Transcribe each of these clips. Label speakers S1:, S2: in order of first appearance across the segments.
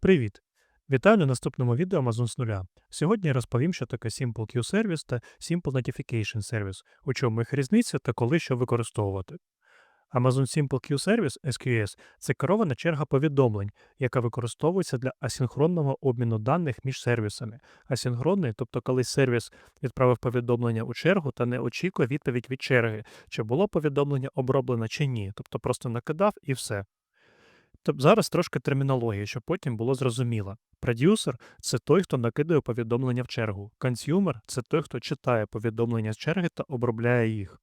S1: Привіт! Вітаю на наступному відео Amazon з нуля. Сьогодні я розповім, що таке Simple Queue Service та Simple Notification Service, у чому їх різниця та коли що використовувати. Amazon Simple Queue Service SQS це керована черга повідомлень, яка використовується для асинхронного обміну даних між сервісами. Асинхронний, тобто коли сервіс відправив повідомлення у чергу та не очікує відповідь від черги, чи було повідомлення оброблено чи ні, тобто просто накидав і все. Тобто зараз трошки термінології, щоб потім було зрозуміло. Продюсер це той, хто накидає повідомлення в чергу. Консюмер це той, хто читає повідомлення з черги та обробляє їх.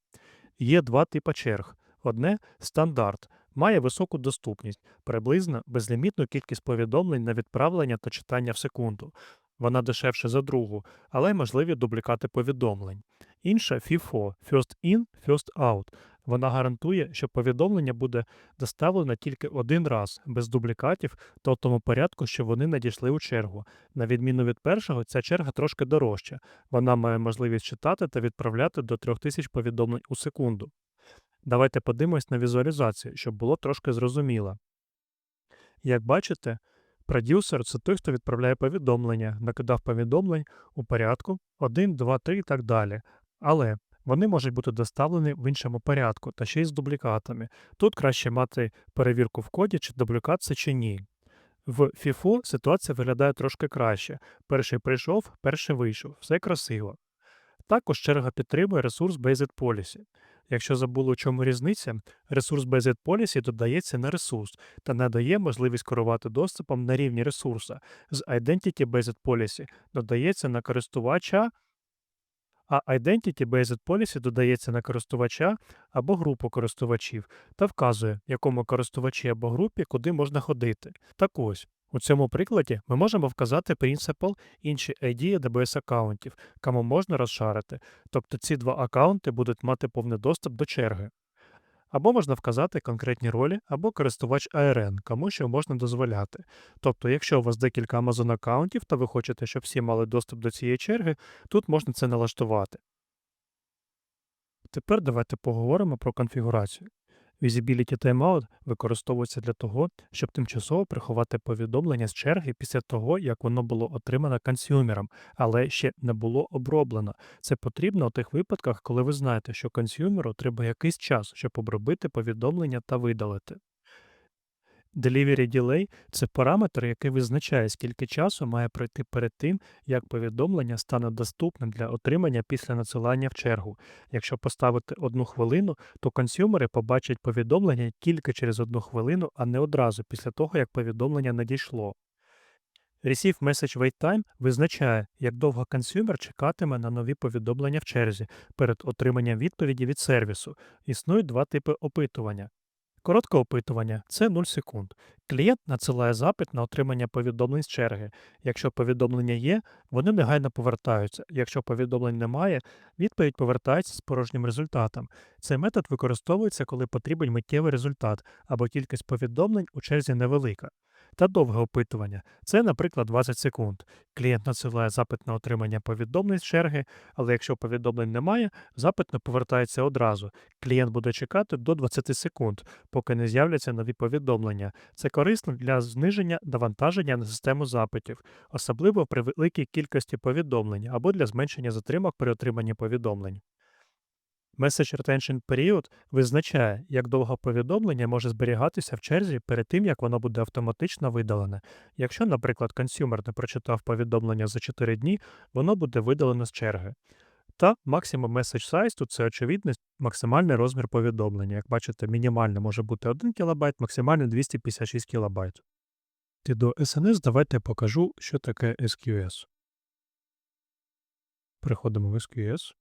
S1: Є два типи черг. Одне стандарт, має високу доступність, приблизно безлімітну кількість повідомлень на відправлення та читання в секунду. Вона дешевше за другу, але й можливі дублікати повідомлень. Інша FIFO – First In, First Out. Вона гарантує, що повідомлення буде доставлено тільки один раз, без дублікатів та в тому порядку, що вони надійшли у чергу. На відміну від першого, ця черга трошки дорожча. Вона має можливість читати та відправляти до 3000 повідомлень у секунду. Давайте подивимось на візуалізацію, щоб було трошки зрозуміло. Як бачите, продюсер це той, хто відправляє повідомлення, накидав повідомлень у порядку 1, 2, 3 і так далі. Але вони можуть бути доставлені в іншому порядку та ще й з дублікатами. Тут краще мати перевірку в коді, чи дублікат це чи ні. В FIFO ситуація виглядає трошки краще. Перший прийшов, перший вийшов, все красиво. Також черга підтримує ресурс Based Policy. Якщо забули, у чому різниця, ресурс Based Policy додається на ресурс та надає можливість керувати доступом на рівні ресурса. З Identity Based Policy додається на користувача, а Identity Based Policy додається на користувача або групу користувачів та вказує, якому користувачі або групі куди можна ходити. Так ось. У цьому прикладі ми можемо вказати Principal, інші ID AWS аккаунтів, кому можна розшарити, тобто ці два аккаунти будуть мати повний доступ до черги. Або можна вказати конкретні ролі або користувач ARN, кому що можна дозволяти. Тобто, якщо у вас декілька Amazon аккаунтів та ви хочете, щоб всі мали доступ до цієї черги, тут можна це налаштувати. Тепер давайте поговоримо про конфігурацію. Visibility Timeout використовується для того, щоб тимчасово приховати повідомлення з черги після того, як воно було отримано консюмером, але ще не було оброблено. Це потрібно у тих випадках, коли ви знаєте, що консюмеру треба якийсь час, щоб обробити повідомлення та видалити. Delivery Delay – це параметр, який визначає, скільки часу має пройти перед тим, як повідомлення стане доступним для отримання після надсилання в чергу. Якщо поставити одну хвилину, то консюмери побачать повідомлення тільки через одну хвилину, а не одразу після того, як повідомлення надійшло. Receive Message Wait Time визначає, як довго консюмер чекатиме на нові повідомлення в черзі перед отриманням відповіді від сервісу. Існують два типи опитування. Коротке опитування це 0 секунд. Клієнт надсилає запит на отримання повідомлень з черги. Якщо повідомлення є, вони негайно повертаються. Якщо повідомлень немає, відповідь повертається з порожнім результатом. Цей метод використовується, коли потрібен миттєвий результат або кількість повідомлень у черзі невелика. Та довге опитування це, наприклад, 20 секунд. Клієнт надсилає запит на отримання повідомлень з черги, але якщо повідомлень немає, запит не повертається одразу. Клієнт буде чекати до 20 секунд, поки не з'являться нові повідомлення. Це корисно для зниження навантаження на систему запитів, особливо при великій кількості повідомлень або для зменшення затримок при отриманні повідомлень. Message Retention Period визначає, як довго повідомлення може зберігатися в черзі перед тим, як воно буде автоматично видалене. Якщо, наприклад, консюмер не прочитав повідомлення за 4 дні, воно буде видалено з черги. Та Maximum Message Size тут це очевидність, максимальний розмір повідомлення. Як бачите, мінімальне може бути 1 кБ, максимально 256 кБ. Ти до SNS давайте покажу, що таке SQS. Переходимо в SQS.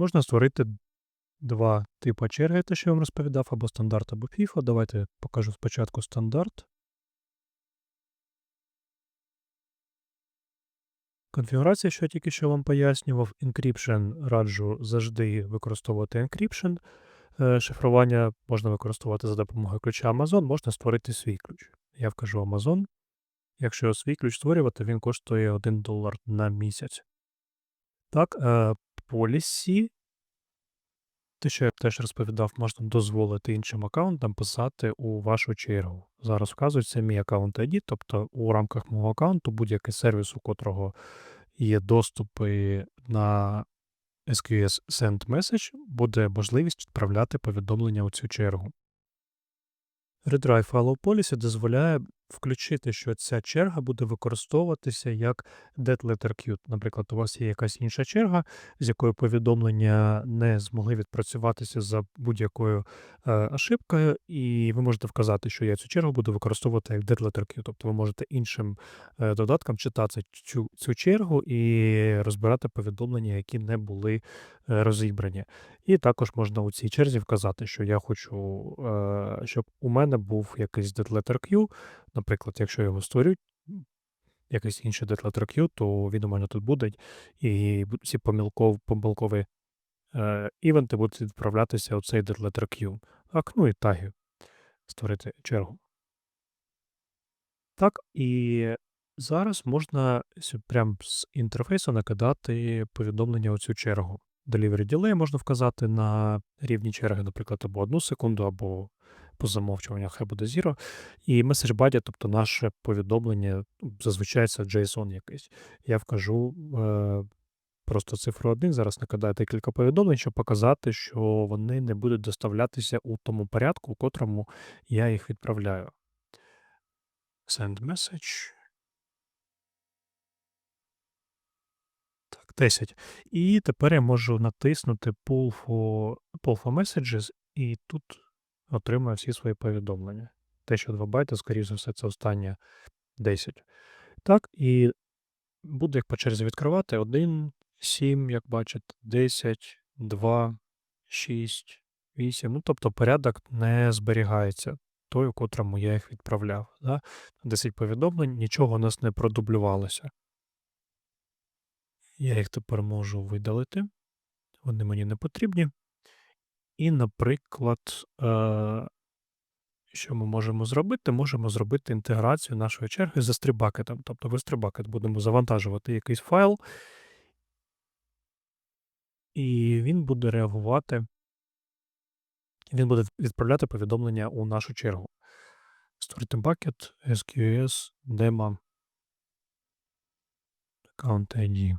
S1: Можна створити два типи черги, те, що я вам розповідав, або стандарт, або FIFO. Давайте покажу спочатку стандарт. Конфігурація, що я тільки що вам пояснював, Encryption раджу завжди використовувати encryption. Е, Шифрування можна використовувати за допомогою ключа Amazon, можна створити свій ключ. Я вкажу Amazon. Якщо свій ключ створювати, він коштує 1 долар на місяць. Так, Policy. Те, що я теж розповідав, можна дозволити іншим аккаунтам писати у вашу чергу. Зараз вказується мій аккаунт ID, тобто у рамках мого аккаунту будь-який сервіс, у котрого є доступи на SQS Send Message, буде можливість відправляти повідомлення у цю чергу. Retry Follow Policy дозволяє включити, що ця черга буде використовуватися як dead letter queue. Наприклад, у вас є якась інша черга, з якою повідомлення не змогли відпрацюватися за будь-якою е, ошибкою, і ви можете вказати, що я цю чергу буду використовувати як dead letter queue. Тобто ви можете іншим е, додаткам читати цю, цю чергу і розбирати повідомлення, які не були е, розібрані. І також можна у цій черзі вказати, що я хочу, щоб у мене був якийсь dead letter queue. Наприклад, якщо його створю, якийсь інший letter queue, то він у мене тут буде, і всі помилков, помилкові е, івенти будуть відправлятися у цей letter queue. Так, ну і таги. Створити чергу. Так, і зараз можна сю- прям з інтерфейсу накидати повідомлення у цю чергу. Delivery delay можна вказати на рівні черги, наприклад, або одну секунду, або по замовчуванню хай буде zero. І message body, тобто наше повідомлення, зазвичай це JSON якийсь. Я вкажу е, просто цифру 1, зараз накидаю декілька повідомлень, щоб показати, що вони не будуть доставлятися у тому порядку, у котрому я їх відправляю. Send message. Так, 10. І тепер я можу натиснути Pull for, pull for Messages, і тут отримаю всі свої повідомлення. Те, що 2 байти, скоріше за все, це останнє 10. Так, і буду їх по черзі відкривати. 1, 7, як бачите, 10, 2, 6, 8. Ну, тобто порядок не зберігається той, у котрому я їх відправляв. Да? 10 повідомлень, нічого у нас не продублювалося. Я їх тепер можу видалити. Вони мені не потрібні. І, наприклад, е, що ми можемо зробити? Можемо зробити інтеграцію нашої черги з S3-бакетом. Тобто в S3-бакет будемо завантажувати якийсь файл, і він буде реагувати, він буде відправляти повідомлення у нашу чергу. Створити бакет SQS demo account ID.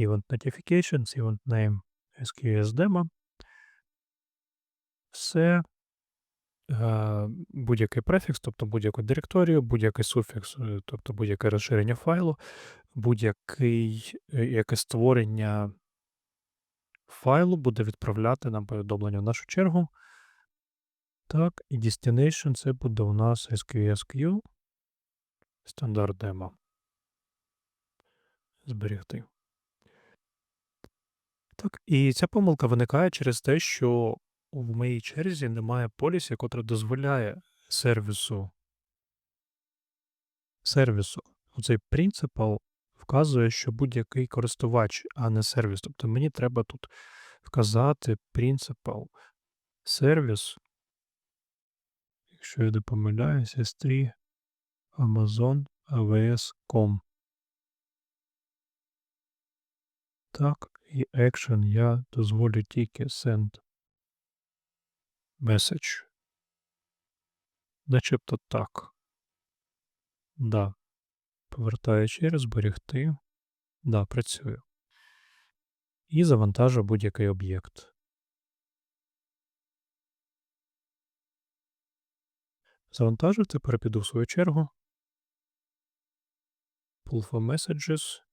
S1: Event notifications, event name SQS demo. Все. Будь-який префікс, тобто будь-яку директорію, будь-який суфікс, е, тобто будь-яке розширення файлу, будь-який е, створення файлу буде відправляти нам повідомлення в нашу чергу. Так, і destination це буде у нас SQSQ. Стандарт демо. Зберігти. Так, і ця помилка виникає через те, що в моїй черзі немає полісі, котре дозволяє сервісу. Сервісу. Оцей принципал вказує, що будь-який користувач, а не сервіс. Тобто мені треба тут вказати принципал сервіс. Якщо я не помиляюсь, S3 Amazon AWS.com. Так, і action я дозволю тільки send message. Начебто так. Да. Повертаю через зберегти. Да, працює. І завантажу будь-який об'єкт. Завантажив, тепер піду в свою чергу. Pull for messages.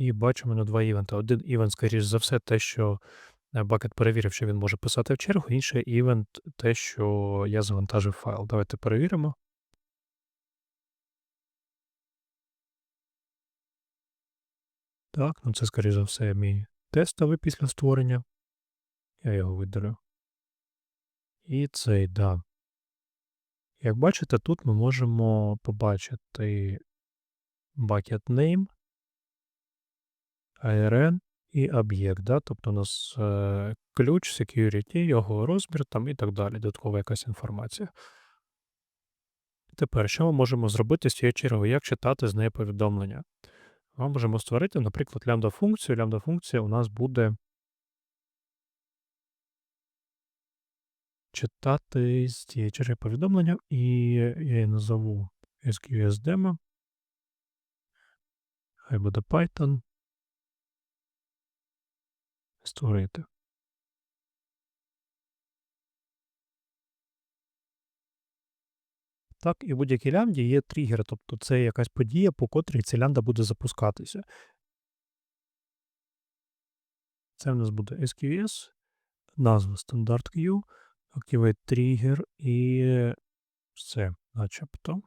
S1: І бачимо на два івенти. Один івент, скоріш за все, те, що бакет перевірив, що він може писати в чергу, інший івент те, що я завантажив файл. Давайте перевіримо. Так, ну це, скоріш за все, мій тестовий після створення. Я його видалю. І цей, да. Як бачите, тут ми можемо побачити bucket name, ARN і об'єкт. Да? Тобто у нас е, ключ, security, його розмір там і так далі, додаткова якась інформація. Тепер, що ми можемо зробити з цією чергою? Як читати з неї повідомлення? Ми можемо створити, наприклад, лямбда-функцію. Лямбда-функція у нас буде читати з цієї черги повідомлення, і я її назову SQS Demo. Хай буде Python. Створити. Так, і в будь-якій лямбді є тригер, тобто це якась подія, по котрій ця лямбда буде запускатися. Це в нас буде SQS, назва стандарт Q, Activate Trigger і все, начебто.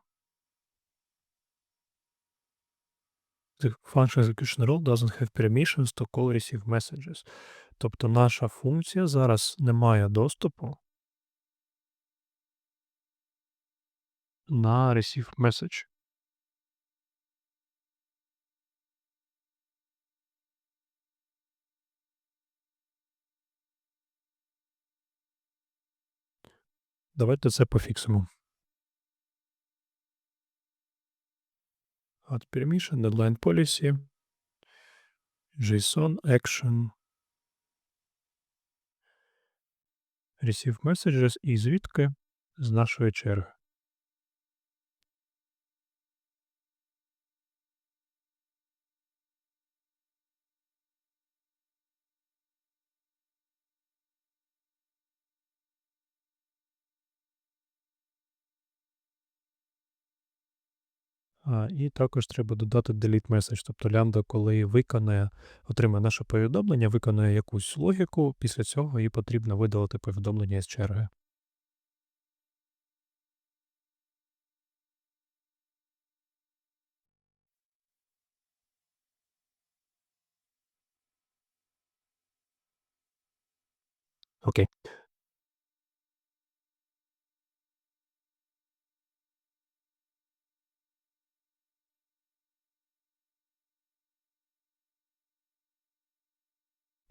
S1: The function execution rule doesn't have permissions to call receive messages. Тобто наша функція зараз не має доступу на receive message. Давайте це пофіксимо. Add permission, deadline policy, JSON, action, receive messages і звідки з нашої черги. І також треба додати delete message, тобто лямбда, коли виконає, отримає наше повідомлення, виконує якусь логіку, після цього їй потрібно видалити повідомлення із черги. Окей.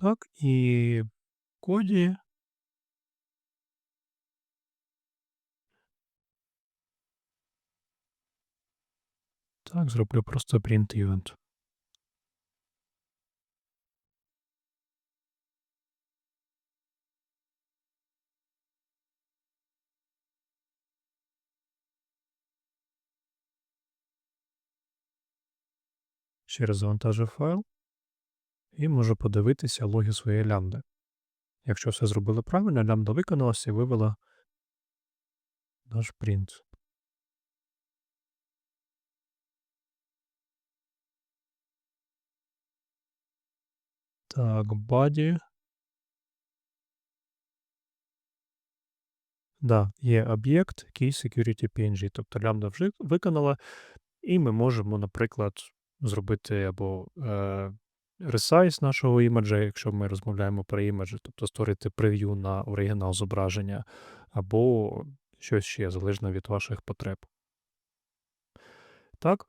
S1: Так, і в коді Так, зроблю просто print event. Ще раз завантажу файл і можу подивитися логи своєї лямбди. Якщо все зробили правильно, лямбда виконалася і вивела наш print. Так, body. Да, є об'єкт key security PNG, тобто лямбда вже виконала, і ми можемо, наприклад, зробити або е, resize нашого імеджа, якщо ми розмовляємо про імеджі, тобто створити прев'ю на оригінал зображення, або щось ще, залежно від ваших потреб. Так,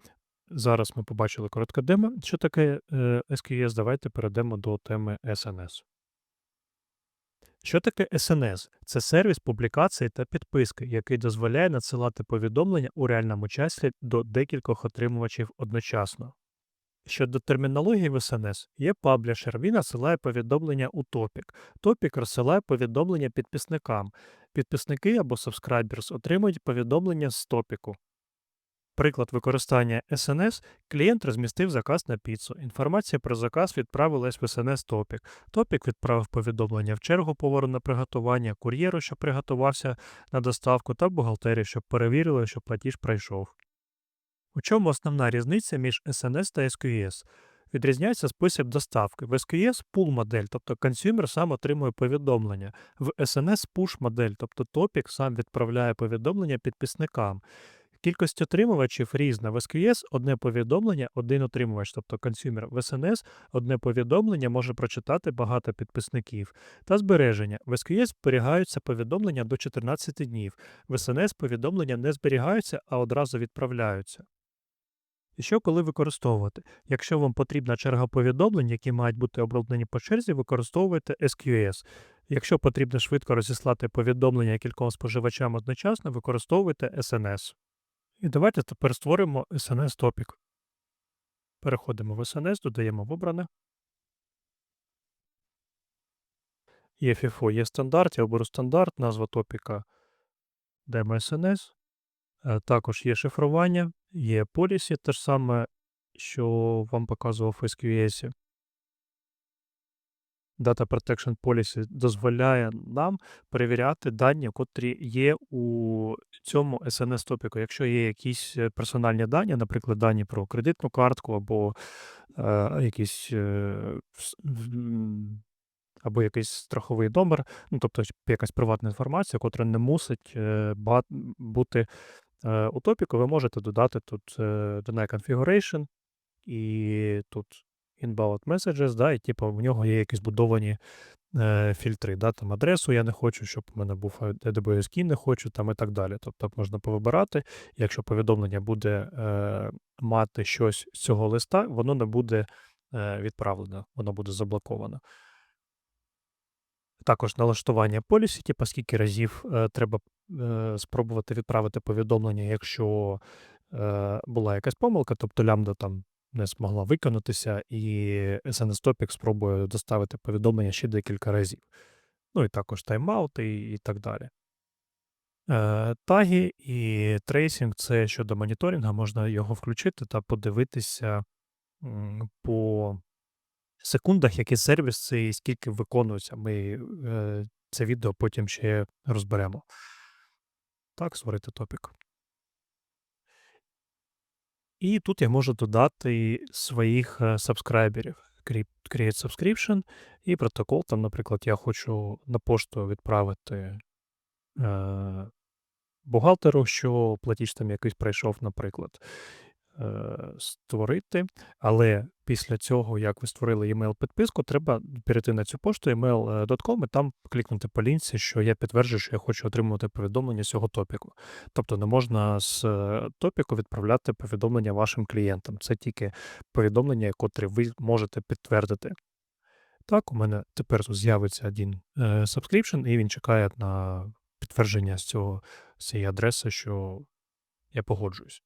S1: зараз ми побачили коротке демо. Що таке е, SQS? Давайте перейдемо до теми SNS. Що таке SNS? Це сервіс публікації та підписки, який дозволяє надсилати повідомлення у реальному часі до декількох отримувачів одночасно. Щодо термінології в SNS, є паблішер, він надсилає повідомлення у топік. Топік розсилає повідомлення підписникам. Підписники або subscribers отримують повідомлення з топіку. Приклад використання SNS клієнт розмістив заказ на піцу. Інформація про заказ відправилась в SNS Топік. Топік відправив повідомлення в чергу повору на приготування, кур'єру, що приготувався на доставку, та бухгалтерію, щоб перевірили, що платіж пройшов. У чому основна різниця між SNS та SQS? Відрізняється спосіб доставки. В SQS pull модель, тобто консюмер сам отримує повідомлення. В SNS push модель, тобто топік сам відправляє повідомлення підписникам. Кількість отримувачів різна. В SQS одне повідомлення, один отримувач, тобто консюмер. В SNS одне повідомлення може прочитати багато підписників. Та збереження. В SQS зберігаються повідомлення до 14 днів. В SNS повідомлення не зберігаються, а одразу відправляються. І що коли використовувати? Якщо вам потрібна черга повідомлень, які мають бути оброблені по черзі, використовуйте SQS. Якщо потрібно швидко розіслати повідомлення кільком споживачам одночасно, використовуйте SNS. І давайте тепер створимо SNS топік. Переходимо в SNS, додаємо в обране. Є FIFO, є стандарт, я оберу стандарт, назва топіка Demo SNS. Е, Також є шифрування, є полісі, те ж саме, що вам показував SQS. Data Protection Policy дозволяє нам перевіряти дані, котрі є у цьому SNS топіку. Якщо є якісь е, персональні дані, наприклад, дані про кредитну картку або е, якісь е, або якийсь страховий номер, ну тобто якась приватна інформація, котра не мусить е, бути у топіку, ви можете додати тут е, Deny Configuration і тут Inbound Messages, да, і типу в нього є якісь будовані е, фільтри, да, там адресу я не хочу, щоб у мене був AWS Key, не хочу, там і так далі. Тобто можна повибирати, якщо повідомлення буде е, мати щось з цього листа, воно не буде е, відправлено, воно буде заблоковано. Також налаштування полісі, типу, скільки разів е, треба е, спробувати відправити повідомлення, якщо е, була якась помилка, тобто лямбда там не змогла виконатися, і SNS Topic спробує доставити повідомлення ще декілька разів. Ну і також тайм-аут і, і так далі. Е, таги і трейсинг це щодо моніторингу, можна його включити та подивитися по секундах, який сервіс це і скільки виконується. Ми е, це відео потім ще розберемо. Так, створити топік. І тут я можу додати своїх е, сабскрайберів. Create subscription і протокол. Там, наприклад, я хочу на пошту відправити е, бухгалтеру, що платіж там якийсь прийшов, наприклад, створити. Але після цього, як ви створили email підписку, треба перейти на цю пошту email.com і там клікнути по лінці, що я підтверджую, що я хочу отримувати повідомлення цього топіку. Тобто не можна з е, топіку відправляти повідомлення вашим клієнтам. Це тільки повідомлення, котрі ви можете підтвердити. Так, у мене тепер тут з'явиться один е, subscription, і він чекає на підтвердження з цього з цієї адреси, що я погоджуюсь.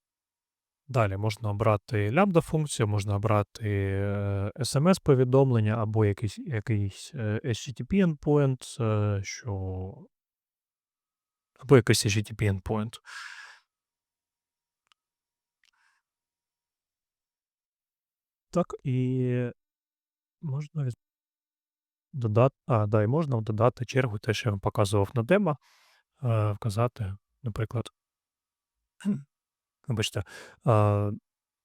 S1: Далі можна обрати лямбда функцію, можна обрати е, SMS-повідомлення або якийсь, якийсь е, HTTP endpoint, е, що... або якийсь HTTP endpoint. Так, і можна додати. А, да, і можна додати чергу, те, що я вам показував на демо, е, вказати, наприклад, вибачте, а,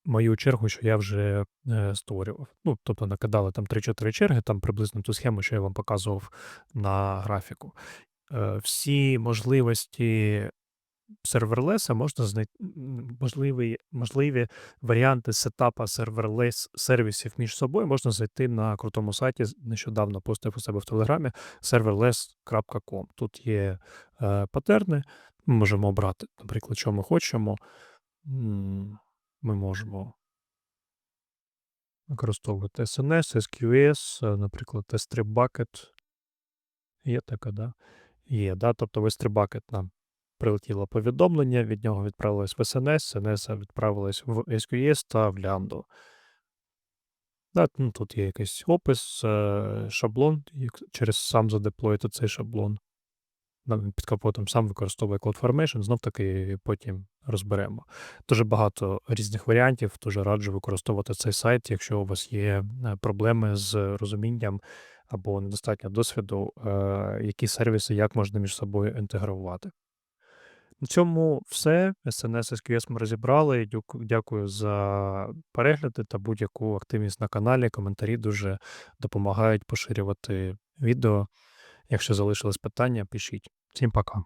S1: мою чергу, що я вже е, створював. Ну, тобто накидали там 3-4 черги, там приблизно ту схему, що я вам показував на графіку. Е, всі можливості серверлеса можна знайти можливі, можливі варіанти сетапа серверлес сервісів між собою можна знайти на крутому сайті. Нещодавно постив у себе в Телеграмі serverless.com. Тут є е, патерни. Ми можемо обрати, наприклад, що ми хочемо. Ми можемо використовувати SNS, SQS, е, наприклад, S3 Bucket. Є така, да? Є, да? Тобто в S3 Bucket нам прилетіло повідомлення, від нього відправилось в SNS, SNS відправилось в SQS та в Lambda. Да, ну, тут є якийсь опис, е, шаблон, через сам задеплоїти цей шаблон. Під капотом сам використовує CloudFormation, знов таки потім розберемо. Дуже багато різних варіантів, дуже раджу використовувати цей сайт, якщо у вас є е, проблеми з розумінням або недостатньо досвіду, е, які сервіси як можна між собою інтегрувати. На цьому все. SNS SQS ми розібрали. Дякую за перегляди та будь-яку активність на каналі. Коментарі дуже допомагають поширювати відео. Якщо залишились питання, пишіть. Всім пока.